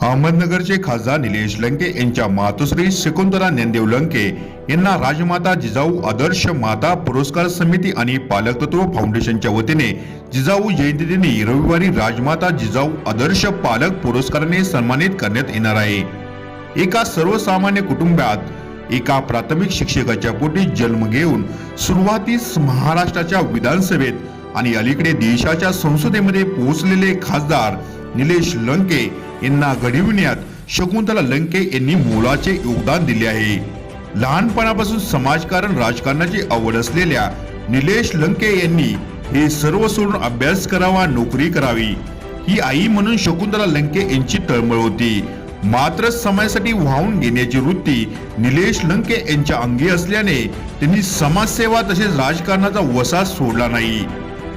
अहमदनगरचे खासदार निलेश लंके यांच्या मातोश्री शकुंतला ज्ञानदेव लंके यांना राजमाता जिजाऊ आदर्श माता पुरस्कार समिती आणि पालकतत्व फाउंडेशनच्या वतीने जिजाऊ जयंतीदिनी रविवारी राजमाता जिजाऊ आदर्श पालक पुरस्काराने सन्मानित करण्यात येणार आहे. एका सर्वसामान्य कुटुंबात एका प्राथमिक शिक्षकाच्या पोटी जन्म घेऊन सुरुवातीस महाराष्ट्राच्या विधानसभेत आणि अलीकडे देशाच्या संसदेमध्ये पोहोचलेले खासदार निलेश लंके यांना घडविण्यात शकुंतला लंके यांनी मोलाचे योगदान दिले आहे. लहानपणापासून समाजकारण राजकारणाची आवड असलेल्या निलेश लंके यांनी हे सर्व सोडून अभ्यास करावा नोकरी करावी ही आई म्हणून शकुंतला लंके यांची तळमळ होती. मात्र समाजासाठी वाहून घेण्याची वृत्ती निलेश लंके यांच्या अंगी असल्याने त्यांनी समाजसेवा तसेच राजकारणाचा वसा सोडला नाही.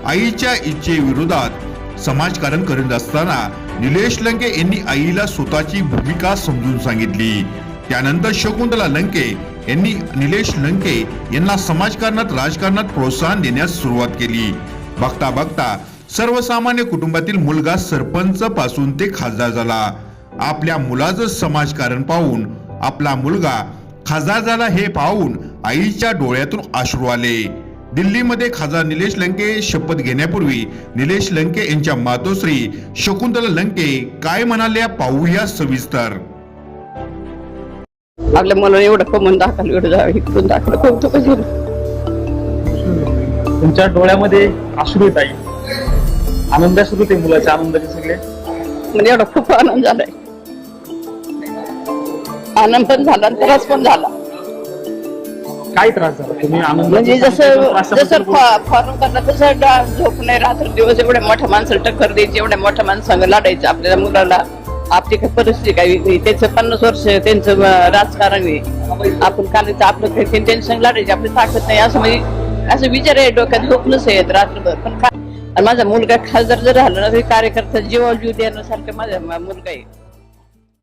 आईच्या इच्छेविरोधात समाजकारण करत असताना निलेश लंके यांनी आईला स्वतःची भूमिका समजून सांगितली. त्यानंतर शकुंतला लंके यांनी निलेश लंके यांना समाजकारणात राजकारणात प्रोत्साहन देण्यास सुरुवात केली. बघता बघता सर्वसामान्य कुटुंबातील मुलगा सरपंच पासून ते खासदार झाला. आपल्या मुलाचं समाजकारण पाहून आपला मुलगा खासदार झाला हे पाहून आईच्या डोळ्यातून अश्रू आले. दिल्लीमध्ये खासदार निलेश लंके शपथ घेण्यापूर्वी निलेश लंके यांच्या मातोश्री शकुंतला लंके काय म्हणाल्या पाहूया सविस्तर. आपल्या मुलाला एवढं कमवून दाखवलं एवढं जावं इकडून दाखवलं कौतुक तुमच्या डोळ्यामध्ये अश्रू येत आहे. आनंद अश्रू ते मुलाचे आनंदाचे सगळे. म्हणजे एवढा खूप आनंद झालाय. आनंद पण झाला आणि त्रास पण झाला. काय त्रास झाला? तुम्ही आनंद म्हणजे जसं जसं फॉर्म करणार तसं डा- झोप नाही रात्र दिवस एवढ्या मोठ्या माणसाला टक्कर द्यायची एवढ्या मोठ्या माणसांग लढायचं आपल्या मुलाला. आपली काही परिस्थिती काही वेगळी? त्यांचं पन्नास वर्ष त्यांचं अं, राजकारण आहे. आपण काय आपलं काही त्यांच्या संग लढायची आपली ताकद नाही. असं म्हणजे असं विचार आहे डोक्यात झोप नसे येत रात्रभर. पण काय आणि माझा मुलगा खासदार जर झाला ना तरी कार्यकर्ता जीवा जीव देण्यासारखं माझा मुलगा आहे.